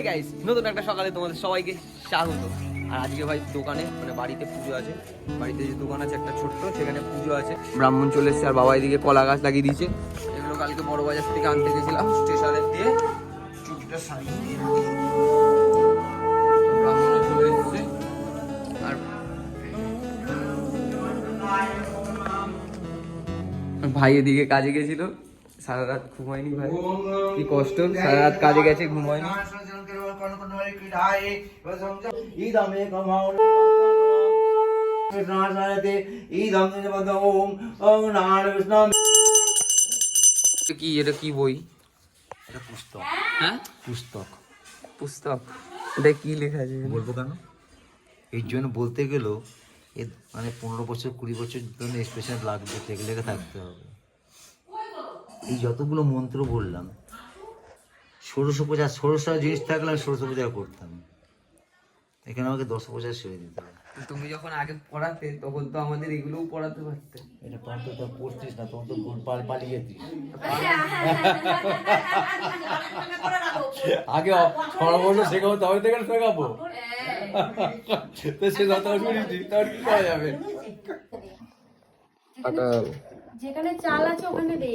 Hi guys নতুন একটা সকালে তোমাদের সবাইকে স্বাগত। আর আজকে ভাই দোকানে মানে বাড়িতে পুজো আছে। বাড়িতে যে দোকান আছে, একটা ছোট্ট, সেখানে পুজো আছে। ব্রাহ্মণ চলে এসেছে, আর বাবা এদিকে কলা গাছ লাগিয়ে দিয়েছে। এগুলো কালকে বড় বাজার থেকে আনতে গেছিলাম স্টেশনের দিয়ে চুপটা সারিয়ে দিয়ে ব্রাহ্মণ আর ভাই এদিকে কাজে গেছিল। সারা রাত ঘুমায়নি ভাই? কি কষ্ট? সারা রাত কাজে গেছে ঘুমায়নি? কি? এটা কি বই? এটা পুস্তক। হ্যাঁ? পুস্তক। পুস্তক। এটা কি লেখা আছে? বলব কেন? এই জন্য বলতে গেলেও মানে পনেরো বছর কুড়ি বছর জন্য স্পেশাল লাগবে লেগে লেগে থাকতে হবে। এই যতগুলো মন্ত্র বললাম ষোড়শ পূজা ষোড়শ জিনিস থাকলে আমি ষোড়শ পূজা করতাম। এখানে আমাকে দশ পূজা সেরে দিতে হবে। তুমি যখন আগে পড়াতে তখন তো আমাদের এগুলোও পড়াতে পারতে। এটা তখন তো তোর পড়তিস না তখন তো ভুল পাল পালিয়ে আগে সর্বর্ণ শেখাবো তবে থেকে শেখাবো। তো সে কথা শুনিনি তার কি করা যাবে? যেখানে চাল আছে ওখানে দে।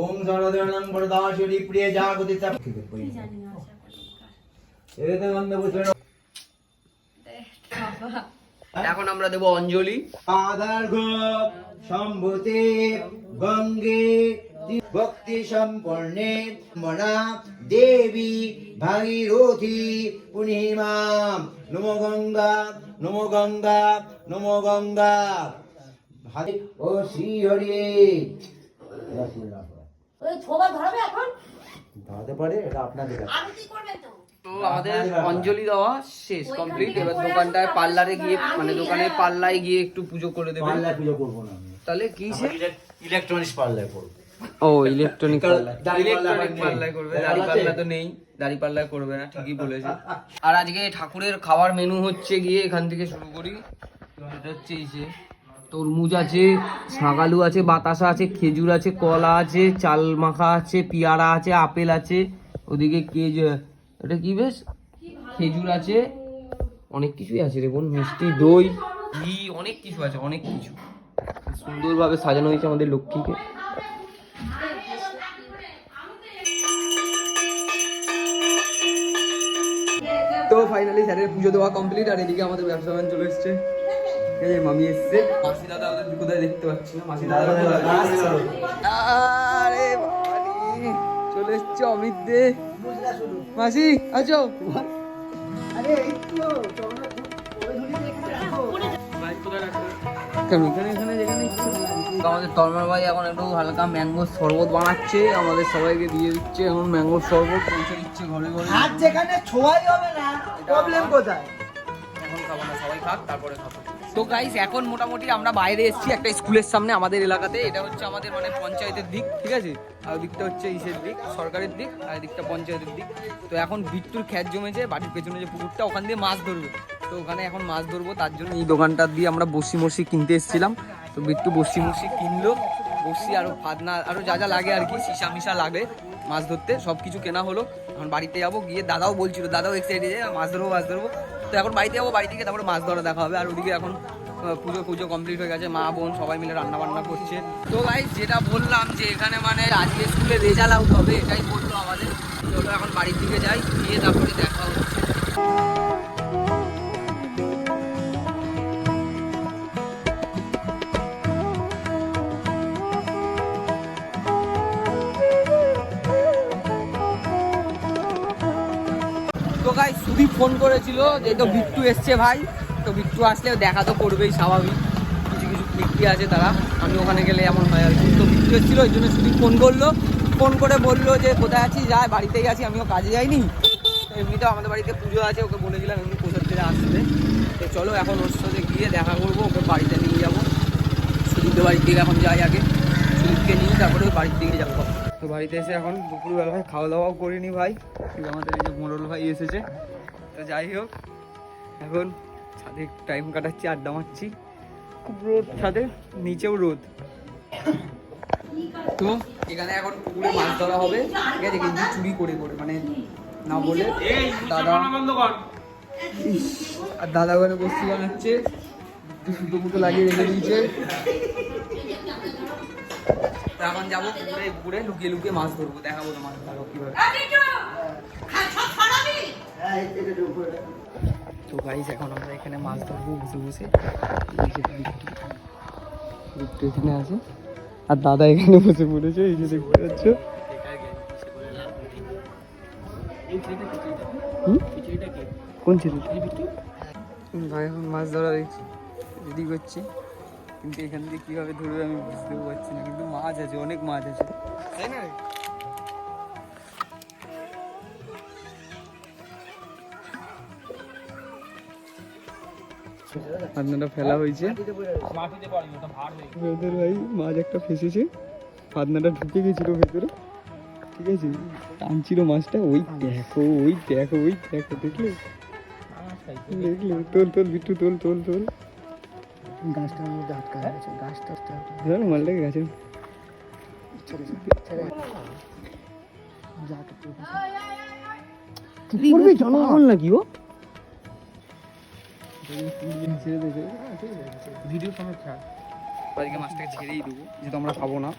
ওম সরদেবনং বরদাশুরি প্রিয় জাগতি এখন আমরা দেবো অঞ্জলি। আদার্ঘ সম্ভূতে গঙ্গে ভক্তি সম্পর্ণে মনা দেবী ভাগীরথী পূর্ণিমাম নম গঙ্গা নম গঙ্গা নম গঙ্গা। ভাই ও শ্রী হরি ওই ছোবা ধরবে এখন? দাঁড়াতে পারে এটা আপনাদের কাছে আরতি করবে তো? তো আমাদের অঞ্জলি দেওয়া শেষ কমপ্লিট এবার দোকানটায় পার্লারে গিয়ে মানে দোকানে পাল্লায় গিয়ে একটু পুজো করে দেবে। পাল্লায় পুজো করব না তাহলে কি সে? ইলেকট্রনিক্স পাল্লায় করব। ও ইলেকট্রনিক ইলেকট্রনিক পাল্লায় করবে। দাড়ি পাল্লা তো নেই দাড়ি পাল্লায় করবে না ঠিকই বলেছে। আর আজকে ঠাকুরের খাবার মেনু হচ্ছে গিয়ে এখান থেকে শুরু করি। এটা হচ্ছে এই যে তরমুজ আছে, শাঁকালু আছে, বাতাসা আছে, খেজুর আছে, কলা আছে চাল মাখা আছে, পেয়ারা আছে, আপেল আছে। ওদিকে কেজ, এটা কি বেশ? খেজুর আছে। অনেক কিছুই আছে বোন, মিষ্টি, দই, ঘি, অনেক কিছু আছে, অনেক কিছু। সুন্দরভাবে সাজানো হয়েছে আমাদের লক্ষ্মীকে। তো ফাইনালি স্যারের পুজো দেওয়া কমপ্লিট আর এদিকে আমাদের ব্যবসা চলে এসছে। এই মামি এসছে মাসি দাদা ওদের কোথায় দেখতে পাচ্ছি না মাসি দাদা আরে চলে এসছে অমিত দে। মাসি আছো? কেন? এখানে এখানে যেখানে তো আমাদের তন্ময় ভাই এখন একটু হালকা ম্যাঙ্গো শরবত বানাচ্ছে আমাদের সবাইকে দিয়ে দিচ্ছে এখন ম্যাঙ্গো শরবত পৌঁছে দিচ্ছে ঘরে ঘরে। হাত যেখানে ছোঁয়াই হবে না প্রবলেম কোথায়? এখন খাব না সবাই খাক তারপরে খাব। তো গাইস এখন মোটামুটি আমরা বাইরে এসেছি একটা স্কুলের সামনে আমাদের এলাকাতে। এটা হচ্ছে আমাদের মানে পঞ্চায়েতের দিক, ঠিক আছে? আর দিকটা হচ্ছে ইসের দিক, সরকারের দিক, আর দিকটা পঞ্চায়েতের দিক। তো এখন বিট্টুর খ্যাত জমেছে, বাড়ির পেছনে যে পুকুরটা, ওখান দিয়ে মাছ ধরবে। তো ওখানে এখন মাছ ধরবো, তার জন্য এই দোকানটা দিয়ে আমরা বসি মসি কিনতে এসেছিলাম। তো বিট্টু বসি মসি কিনলো, বসি আরও ফাদনা, আরও যা যা লাগে আর কি, সিসা মিশা লাগে মাছ ধরতে সব কিছু কেনা হলো। এখন বাড়িতে যাব, গিয়ে দাদাও বলছিল, দাদাও এক্সাইটেড মাছ ধরবো মাছ ধরবো। তো এখন বাড়িতে যাব বাড়ি থেকে তারপরে মাছ ধরা দেখা হবে। আর ওদিকে এখন পুজো পুজো কমপ্লিট হয়ে গেছে। মা, বোন সবাই মিলে রান্না বান্না করছে। তো ভাই যেটা বললাম যে এখানে মানে আজকে স্কুলে রেজাল্ট আউট হবে, এটাই বলল আমাদের। চলো এখন বাড়ির দিকে যাই, গিয়ে তারপরে দেখা হচ্ছে। ফোন করেছিল যে তো বিট্টু এসছে ভাই। তো বিট্টু আসলে দেখা তো করবেই স্বাভাবিক। কিছু কিছু ব্যক্তি আছে তারা। আমি ওখানে গেলে এমন হয় আর কি। তো বিট্টু এসেছিল, ওই জন্য সুদীপ ফোন করল। ফোন করে বলল যে, কোথায় আছি যায় বাড়িতেই আছি। আমিও কাজে যাইনি। তো এমনিতেও আমাদের বাড়িতে পুজো আছে, ওকে বলেছিলাম এমনি কোথার থেকে আসতে তো চলো এখন ওর সাথে গিয়ে দেখা করব, ওকে বাড়িতে নিয়ে যাব। সুদীপদের বাড়ির দিকে এখন যাই আগে। সুদীপকে নিয়ে তারপরে ওই বাড়ির দিকে যাব। তো বাড়িতে এসে এখন দুপুরবেলায় খাওয়া দাওয়াও করিনি ভাই। আমাদের এই যে মোড়ল ভাই এসেছে। তো যাই হোক এখন ছাদে টাইম কাটাচ্ছি আড্ডা মারছি খুব রোদ ছাদে নিচেও রোদ তো এখানে এখন পুকুরে মাছ ধরা হবে ঠিক আছে কিন্তু চুরি করে করে মানে না বলে দাদা আর দাদা ওখানে বস্তি বানাচ্ছে দুটো মুটো লাগিয়ে রেখে দিয়েছে তো এখন যাব পুকুরে পুকুরে লুকিয়ে লুকিয়ে মাছ ধরবো দেখাবো তোমার দেখো কীভাবে তো গাইস এখন আমরা এখানে মাছ ধরবো বসে বসে। বিট্টু এখানে আছে। আর দাদা এখানে বসে পড়েছে এই যে দেখতে পাচ্ছ। কোন ছেলেটা ভাই এখন মাছ ধরা রেডি করছি। কিন্তু এখান থেকে কীভাবে ধরবে আমি বুঝতেও পারছি না। কিন্তু মাছ আছে অনেক মাছ আছে। তাই না ফাতনাটা ফেলা হয়েছে। ওদের ভাই মাছ একটা ফেসেছে। ফাতনাটা ঢুকে গেছিল ভেতরে। ঠিক আছে? টানছিল মাছটা। ওই দেখো ওই দেখো ওই দেখো দেখলে? দেখলে? তোল তোল বিট্টু তোল তোল তোল। গাছটার মধ্যে আটকা আছে গাছটা ধরো মালটাকে গেছে। করবি? চলো নাকি ও? ভিডিও সময় খেয়াল আজকে মাছটাকে ছেড়েই দেবো যেহেতু আমরা খাব না।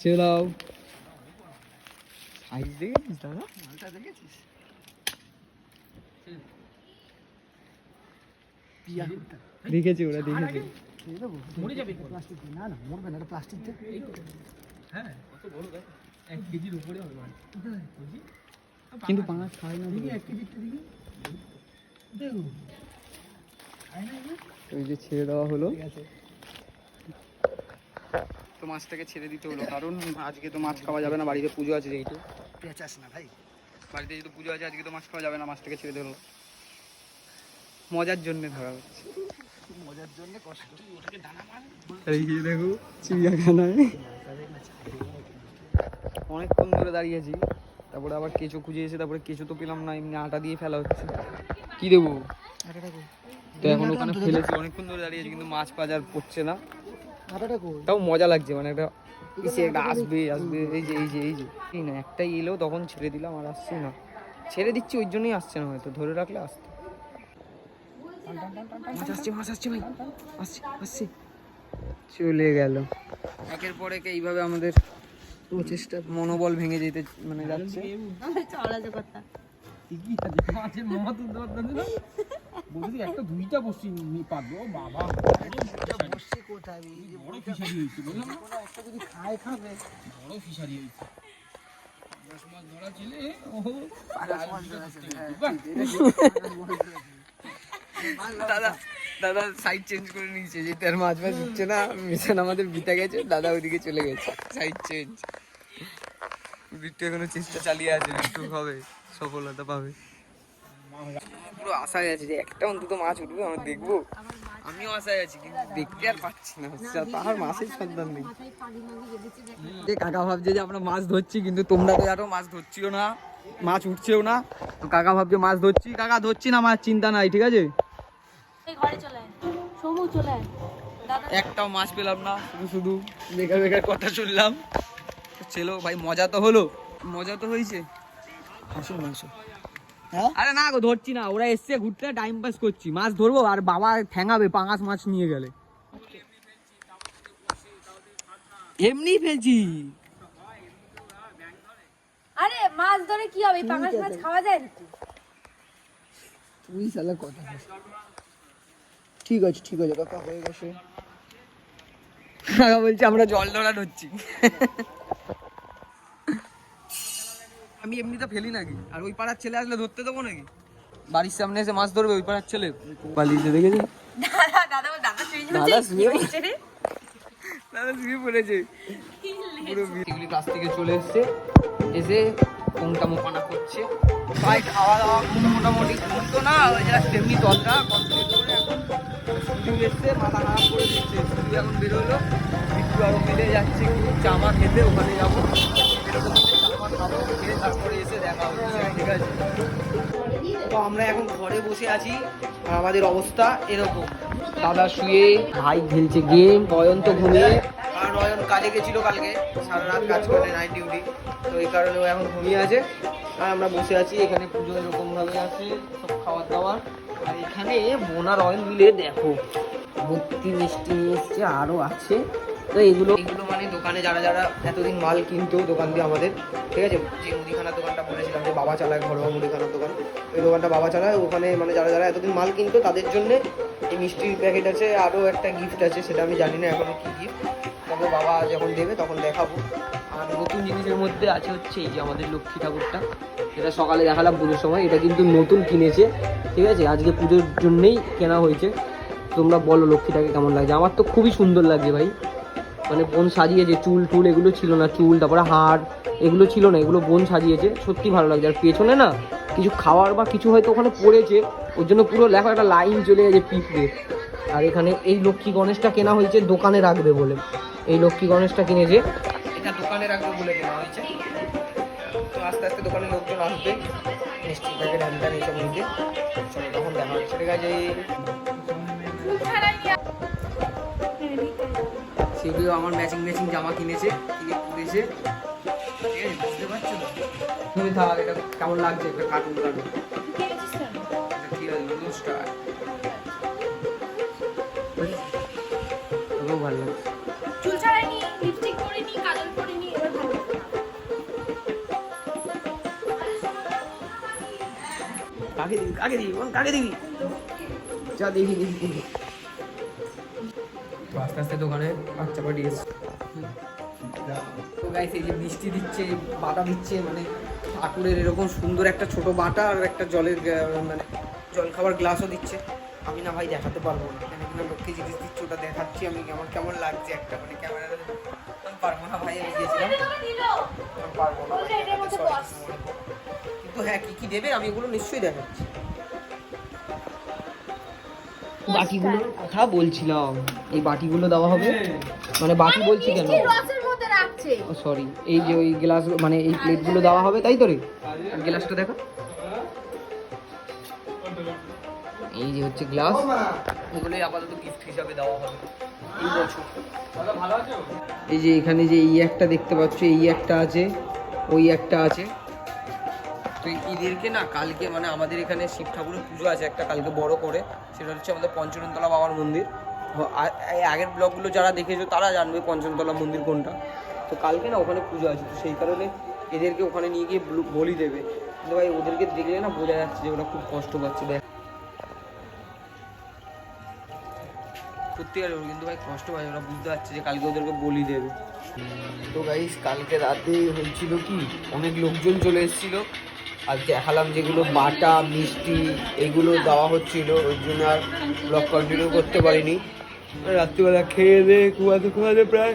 ছেড়ে দাও। সাইজ দেখেছিস দাদা? দেখেছি ওরা দেখেছি। না না মরবে না এটা প্লাস্টিক কিন্তু পাঁচ খায় না ওই যে ছেড়ে দেওয়া হলো। তো মাছটাকে ছেড়ে দিতে হলো কারণ আজকে তো মাছ খাওয়া যাবে না বাড়িতে পুজো আছে যেহেতু। পেঁচাস না ভাই। বাড়িতে যেহেতু পুজো আছে আজকে তো মাছ খাওয়া যাবে না মাছটাকে ছেড়ে দিতে হলো। মজার জন্য ধরা হচ্ছে। মজার জন্য কষ্ট। এই দেখো চিড়িয়াখানায়। অনেকক্ষণ ধরে দাঁড়িয়েছি তারপরে আবার কেঁচো খুঁজে এসে তারপরে কেঁচো তো পেলাম না এমনি আটা দিয়ে ফেলা হচ্ছে। কি দেবো? তো এখন ওখানে ফেলেছি অনেকক্ষণ ধরে দাঁড়িয়েছি কিন্তু মাছ বাজার পড়ছে না। তাও মজা লাগছে মানে একটা এসে একটা আসবে আসবে এই যে এই যে এই যে। এই না একটাই এলো তখন ছেড়ে দিলাম আর আসছে না। ছেড়ে দিচ্ছি ওই জন্যই আসছে না হয়তো ধরে রাখলে আসতো। মাছ আসছে মাছ আসছে ভাই আসছে আসছে। চলে গেল। একের পর এক এইভাবে আমাদের প্রচেষ্টা মনোবল ভেঙে যেতে মানে যাচ্ছে। দাদা দাদা সাইড চেঞ্জ করে নিয়েছে যে তার মাছ মাছ উঠছে না মিশন আমাদের বিতা গেছে দাদা ওইদিকে চলে গেছে সাইড চেঞ্জ বিট্টু এখনও চেষ্টা চালিয়ে আছে বিট্টু হবে সফলতা পাবে। পুরো আশায় আছে যে একটা অন্তত মাছ উঠবে আমরা দেখব। আমিও আশায় আছি কিন্তু দেখতে আর পাচ্ছি না আর তাহার মাছের সন্ধান নেই। যে কাকা ভাবছে যে আমরা মাছ ধরছি কিন্তু তোমরা তো জানো মাছ ধরছিও না মাছ উঠছেও না। তো কাকা ভাবছে মাছ ধরছি কাকা ধরছি না মাছ চিন্তা নাই ঠিক আছে? ঘরে চলে সমু চলে একটাও মাছ পেলাম না শুধু শুধু বেকার বেকার কথা শুনলাম। ছিল ভাই মজা তো হলো। মজা তো হয়েছে। হাসুর মাংস আরে না গো ধরছি না। ওরা এসছে ঘুরতে টাইম পাস করছি। মাছ ধরবো আর বাবা ঠ্যাঙাবে পাঙাশ মাছ নিয়ে গেলে। এমনি ফেলছি। আরে মাছ ধরে কি হবে? পাঙাশ মাছ খাওয়া যায় তুই শালা কথা। ঠিক আছে ঠিক আছে কাকা হয়ে গেছে। কাকা বলছে আমরা জল ধরা ধরছি। আমি এমনিতে ফেলি নাকি? আর ওই পাড়ার ছেলে আসলে ধরতে দেবো নাকি? বাড়ির সামনে এসে মাছ ধরবে ওই পাড়ার ছেলে। পালিয়েছে দেখেছ দাদা দাদা দাদা শুয়ে দাদা শুয়ে পড়েছে। পুরো এগুলি কাছ থেকে চলে এসছে। এসে কোনটা মোপানা করছে। ভাই খাওয়া দাওয়া কোনো মোটামুটি। করতো না জাস্ট এমনি দলটা কমপ্লিট করে শুটিং এসছে, মাথা খারাপ করে দিচ্ছে। শুধু এখন বেরোলো। বিট্টু আরও মিলে যাচ্ছে, একটু জামা খেতে, ওখানে যাব। তারপরে এসে দেখা হচ্ছে, ঠিক আছে? তো আমরা এখন ঘরে বসে আছি আমাদের অবস্থা এরকম। দাদা শুয়ে, ভাই খেলছে গেম অয়ন্ত ঘুমিয়ে। আর অয়ন কাজে গেছিল কালকে, সারা রাত কাজ করে নাইট ডিউটি তো এই কারণে ও এখন ঘুমিয়ে আছে। আর আমরা বসে আছি, এখানে পুজো এরকম ভাবে আছে, সব খাবার দাবার আর এখানে বোনার অয়েল মিলে দেখো। ভর্তি মিষ্টি নিয়ে আরও আছে। তো এগুলো এগুলো মানে দোকানে যারা যারা এতদিন মাল কিনতো, দোকান দিয়ে আমাদের, ঠিক আছে? যে মুদিখানার দোকানটা বলেছিলাম, যে বাবা চালায় ঘরোয়া মুদিখানার দোকান। ওই দোকানটা বাবা চালায়। ওখানে মানে যারা যারা এতদিন মাল কিনতো, তাদের জন্য এই মিষ্টির প্যাকেট আছে আরও একটা গিফট আছে, সেটা আমি জানি না এখনও কি গিফট তবে বাবা যখন দেবে, তখন দেখাবো। আর নতুন জিনিসের মধ্যে আছে হচ্ছে এই যে আমাদের লক্ষ্মী ঠাকুরটা। এটা সকালে দেখালাম পুজোর সময়। এটা কিন্তু নতুন কিনেছে, ঠিক আছে? আজকে পুজোর জন্যেই কেনা হয়েছে। তোমরা বলো লক্ষ্মীটাকে কেমন লাগছে? আমার তো খুবই সুন্দর লাগছে ভাই। মানে বোন সাজিয়েছে, চুল টুল এগুলো ছিল না, চুল, তারপরে হাড় এগুলো ছিল না, এগুলো বোন সাজিয়েছে। সত্যি ভালো লাগছে। আর পেছনে না কিছু খাওয়ার বা কিছু হয়তো ওখানে পড়েছে, ওর জন্য পুরো লেখা একটা লাইন চলে গেছে পিঁপড়ে আর এখানে এই লক্ষ্মী গণেশটা কেনা হয়েছে দোকানে রাখবে বলে। এই লক্ষ্মী গণেশটা কিনেছে। এটা দোকানে রাখবে বলে কেনা হয়েছে। আস্তে আস্তে দোকানে লোকজন আসবে। মিষ্টি প্যাকেট হ্যান্ডার এইসব নিতে তখন দেখা হচ্ছে। ঠিক আছে? সেগুলো আমার ম্যাচিং ম্যাচিং জামা কিনেছে, কিনে পরেছে ঠিক আছে? বুঝতে পারছ? তুমি থাক, এটা কেমন লাগছে? একটা কার্টুন কার্টুন কাকে দিবি কাকে দিবি কাকে দিবি। যা দেখি দেখি দেখি। আস্তে আস্তে দোকানে বাচ্চা পাটি এসছে। তো গাইস এই যে বৃষ্টি দিচ্ছে, বাটা দিচ্ছে মানে ঠাকুরের এরকম সুন্দর একটা ছোট বাটা আর একটা জলের মানে জল খাবার গ্লাসও দিচ্ছে। আমি না ভাই দেখাতে পারব না। এখানে কিনা লক্ষ্মী জিনিস দিচ্ছে ওটা দেখাচ্ছি আমি আমার কেমন লাগছে একটা? মানে ক্যামেরা পারব না ভাই, আমি গেছিলাম পারব না। কিন্তু হ্যাঁ কি কি দেবে? আমি এগুলো নিশ্চয়ই দেখাচ্ছি। বাটিগুলোর কথা বলছিলাম। এই বাটিগুলো দেওয়া হবে। মানে বাটি বলছি কেন? রসের মধ্যে রাখছে। ও সরি এই যে ওই গ্লাস মানে এই প্লেটগুলো দেওয়া হবে তাই তো রে? আর গ্লাসটা দেখো। এই যে হচ্ছে গ্লাস। এগুলোই আপাতত গিফট হিসাবে দেওয়া হবে। এই বছর। এই যে এখানে যে এই একটা দেখতে পাচ্ছ এই একটা আছে ওই একটা আছে। তো এদেরকে না কালকে মানে আমাদের এখানে শিব ঠাকুরের পুজো আছে একটা কালকে বড় করে, সেটা হচ্ছে আমাদের পঞ্চরণতলা বাবার মন্দির। আগের ব্লগগুলো যারা দেখেছ তারা জানবে পঞ্চমতলা মন্দির কোনটা। তো কালকে না ওখানে পুজো আছে, তো সেই কারণে এদেরকে ওখানে নিয়ে গিয়ে বলি দেবে। কিন্তু ভাই ওদেরকে দেখলে না বোঝা যাচ্ছে যে ওরা খুব কষ্ট পাচ্ছে, দেখ। সত্যি সত্যিকার কিন্তু ভাই কষ্ট পায়, ওরা বুঝতে পারছে যে কালকে ওদেরকে বলি দেবে। তো গাইস কালকে রাতে হয়েছিল কি? অনেক লোকজন চলে এসেছিল। আর দেখালাম যেগুলো বাটা, মিষ্টি, এগুলো দেওয়া হচ্ছিল, ওই জন্য আর ব্লগ কন্টিনিউ করতে পারিনি। রাত্রিবেলা খেয়ে দিয়ে কুয়াতে কুয়াতে প্রায়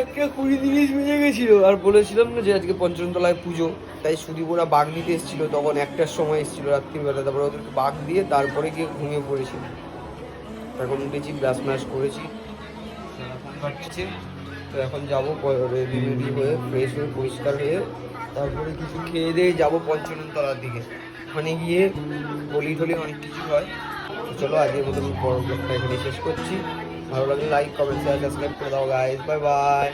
একটা কুড়ি তিরিশ বেজে গেছিল। আর বলেছিলাম না যে আজকে পঞ্চমতলায় পুজো, তাই সুদীপরা বাঘ নিতে এসেছিল, তখন একটার সময় এসেছিল রাত্রিবেলা, তারপরে ওদেরকে বাঘ দিয়ে তারপরে গিয়ে ঘুমিয়ে পড়েছিল এখন উঠেছি, ব্রাশ ম্রাশ করেছি। তো এখন যাব রেডি রেডি হয়ে ফ্রেশ হয়ে, পরিষ্কার হয়ে তারপরে কিছু খেয়ে দিয়ে যাব পঞ্চনতলার দিকে। ওখানে গিয়ে বলি টলি অনেক কিছু হয়। চলো আজকে মতন বড় ব্লগটা এখানে শেষ করছি। ভালো লাগলে লাইক কমেন্ট শেয়ার সাবস্ক্রাইব করে দাও গাইজ বাই বাই